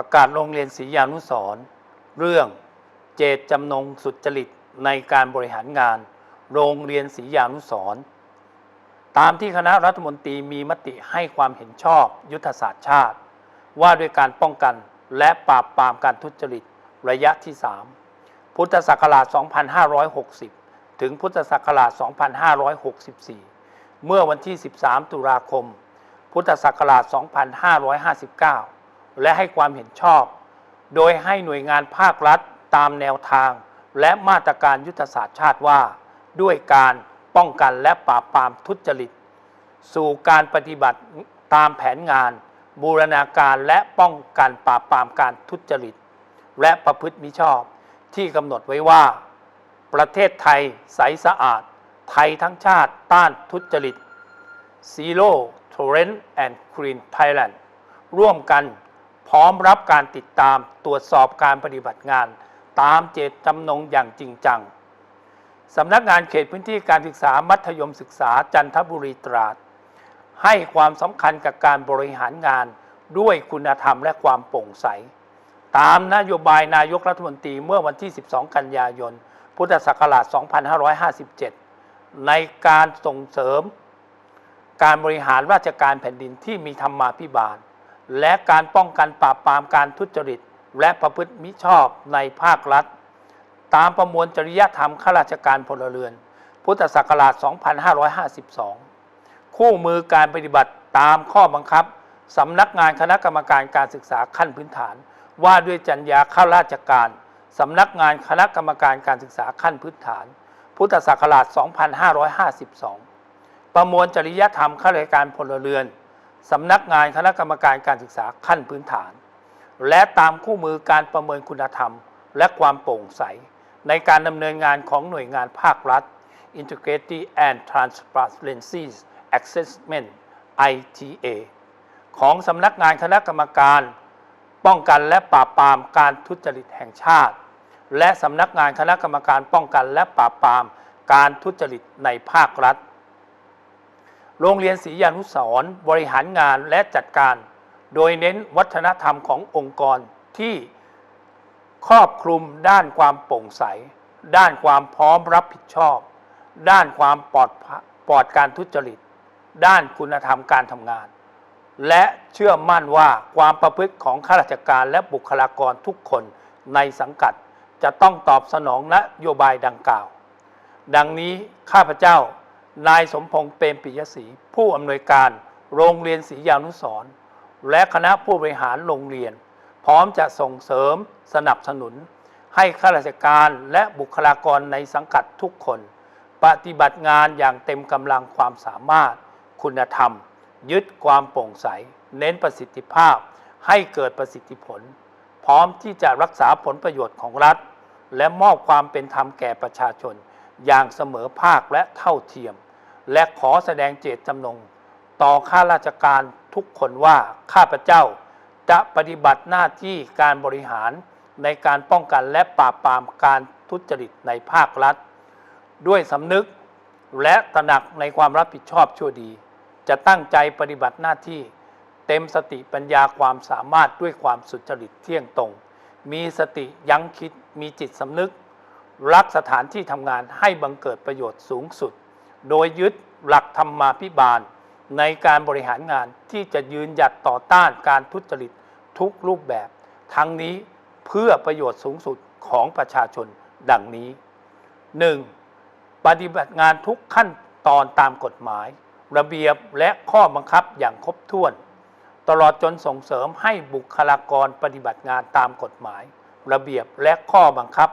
ประกาศโรงเรียนศรียานุสร์เรื่องเจตจำนงสุจริตในการบริหารงาน โรงเรียนศรียานุสร์ตามที่คณะรัฐมนตรีมีมติให้ความเห็นชอบยุทธศาสตร์ชาติ ว่าด้วยการป้องกันและปราบปรามการทุจริตระยะที่ 3 พุทธศักราช 2560 ถึงพุทธศักราช 2564 เมื่อวันที่ 13 ตุลาคม พุทธศักราช 2559 และให้ความเห็นชอบ โดยให้หน่วยงานภาครัฐตามแนวทาง และมาตรการยุทธศาสตร์ชาติว่า ด้วยการป้องกันและปราบปรามทุจริต สู่การปฏิบัติตามแผนงาน บูรณาการและป้องกันปราบปรามการทุจริต และประพฤติมิชอบที่กำหนดไว้ว่า ประเทศไทยใสสะอาด ไทยทั้งชาติต้านทุจริต Zero Tolerance and Clean Thailand ร่วมกัน พร้อมรับการติดตามตรวจสอบการปฏิบัติงาน ตามเจตจำนงอย่างจริงจังสำนักงานเขตพื้นที่การศึกษามัธยมศึกษาจันทบุรีตราด ให้ความสำคัญกับการบริหารงานด้วยคุณธรรมและความโปร่งใส ตามนโยบายนายกรัฐมนตรีเมื่อวันที่ 12 กันยายน พุทธศักราช 2557 ในการส่งเสริม การบริหารราชการแผ่นดินที่มีธรรมาภิบาล และการป้องกันปราบปรามการทุจริต และประพฤติมิชอบในภาครัฐ ตามประมวลจริยธรรมข้าราชการพลเรือน พุทธศักราช 2552 คู่มือการปฏิบัติตามข้อบังคับสำนักงานคณะกรรมการการศึกษาขั้นพื้นฐาน ว่าด้วยจรรยาข้าราชการสำนักงานคณะกรรมการการศึกษาขั้นพื้นฐาน พุทธศักราช 2552 ประมวลจริยธรรมข้าราชการพลเรือน สำนักงานคณะกรรมการการศึกษาขั้นพื้นฐาน และตามคู่มือการประเมินคุณธรรม และความโปร่งใส ในการดำเนินงานของหน่วยงานภาครัฐ Integrity and Transparency Assessment ITA ของสำนักงานคณะกรรมการ ป้องกันและปราบปรามการทุจริตแห่งชาติ และสำนักงานคณะกรรมการป้องกันและปราบปรามการทุจริตในภาครัฐ โรงเรียนศรียานุสรณ์บริหารงานและจัดการ โดยเน้นวัฒนธรรมขององค์กรที่ครอบคลุมด้านความโปร่งใส ด้านความพร้อมรับผิดชอบ ด้านความปลอดปลอดการทุจริต ด้านคุณธรรมการทำงาน และเชื่อมั่นว่าความประพฤติของข้าราชการและบุคลากรทุกคนในสังกัดจะต้องตอบสนองนโยบายดังกล่าว ดังนี้ข้าพเจ้า นายสมพงษ์เปรมปิยศรีผู้อำนวยการโรงเรียนศรียานุสรณ์และคณะผู้บริหารโรงเรียน พร้อมจะส่งเสริมสนับสนุน ให้ข้าราชการและบุคลากรในสังกัดทุกคน ปฏิบัติงานอย่างเต็มกำลังความสามารถ คุณธรรม ยึดความโปร่งใส เน้นประสิทธิภาพ ให้เกิดประสิทธิผล พร้อมที่จะรักษาผลประโยชน์ของรัฐ และมอบความเป็นธรรมแก่ประชาชน อย่างเสมอภาคและเท่าเทียม และขอแสดงเจตจำนง ต่อข้าราชการทุกคนว่าข้าพเจ้า จะปฏิบัติหน้าที่การบริหารในการป้องกันและปราบปรามการทุจริตในภาครัฐ ด้วยสำนึกและตระหนักในความรับผิดชอบชั่วดี จะตั้งใจปฏิบัติหน้าที่ เต็มสติปัญญาความสามารถด้วยความสุจริตเที่ยงตรง มีสติยั้งคิดมีจิตสำนึก รักสถานที่ทำงานให้บังเกิดประโยชน์สูงสุด โดยยึดหลักธรรมาภิบาล ในการบริหารงานที่จะยืนหยัดต่อต้านการทุจริตทุกรูปแบบ ทั้งนี้เพื่อประโยชน์สูงสุดของประชาชนดังนี้ 1. ปฏิบัติงานทุกขั้นตอนตามกฎหมาย ระเบียบและข้อบังคับอย่างครบถ้วน ตลอดจนส่งเสริมให้บุคลากรปฏิบัติงานตามกฎหมาย ระเบียบและข้อบังคับ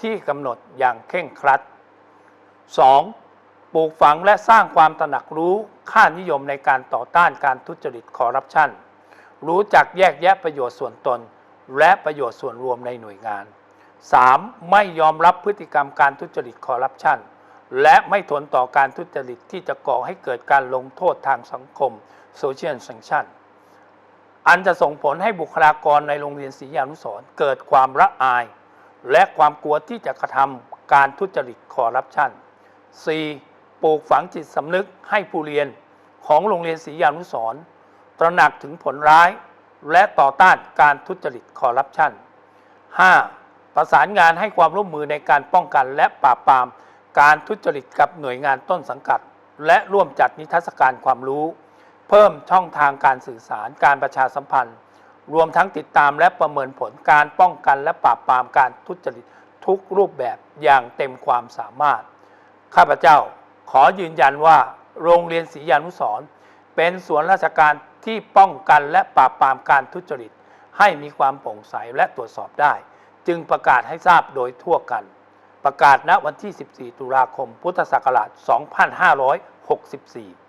ที่กำหนดอย่างเคร่งครัด 2. ปลูกฝังและสร้างความตระหนักรู้ค่านิยมในการต่อต้านการทุจริตคอร์รัปชันรู้จักแยกแยะประโยชน์ส่วนตน และประโยชน์ส่วนรวมในหน่วยงาน 3. ไม่ยอมรับพฤติกรรมการทุจริตคอร์รัปชันและไม่ทนต่อการทุจริตที่จะก่อให้เกิดการลงโทษทางสังคมโซเชียล a n งชันอันจะส่งผลให้บุคลากรในโรงเรียนศรียานุสรเกิดความละอาย และความกลัวที่จะกระทำการทุจริตคอร์รัปชัน 4. ปลูกฝังจิตสำนึกให้ผู้เรียนของโรงเรียนศรียานุสรณ์ตระหนักถึงผลร้าย และต่อต้านการทุจริตคอร์รัปชัน 5. ประสานงานให้ความร่วมมือในการป้องกันและปราบปรามการทุจริตกับหน่วยงานต้นสังกัด และร่วมจัดนิทรรศการความรู้ เพิ่มช่องทางการสื่อสารการประชาสัมพันธ์ รวมทั้งติดตามและประเมินผลการป้องกันและปราบปรามการทุจริตทุกรูปแบบอย่างเต็มความสามารถ ข้าพเจ้า ขอยืนยันว่าโรงเรียนศรียานุสรเป็นส่วนราชการที่ป้องกันและปราบปรามการทุจริต ให้มีความโปร่งใสและตรวจสอบได้ จึงประกาศให้ทราบโดยทั่วกัน ประกาศณวันที่ 14 ตุลาคม พุทธศักราช 2564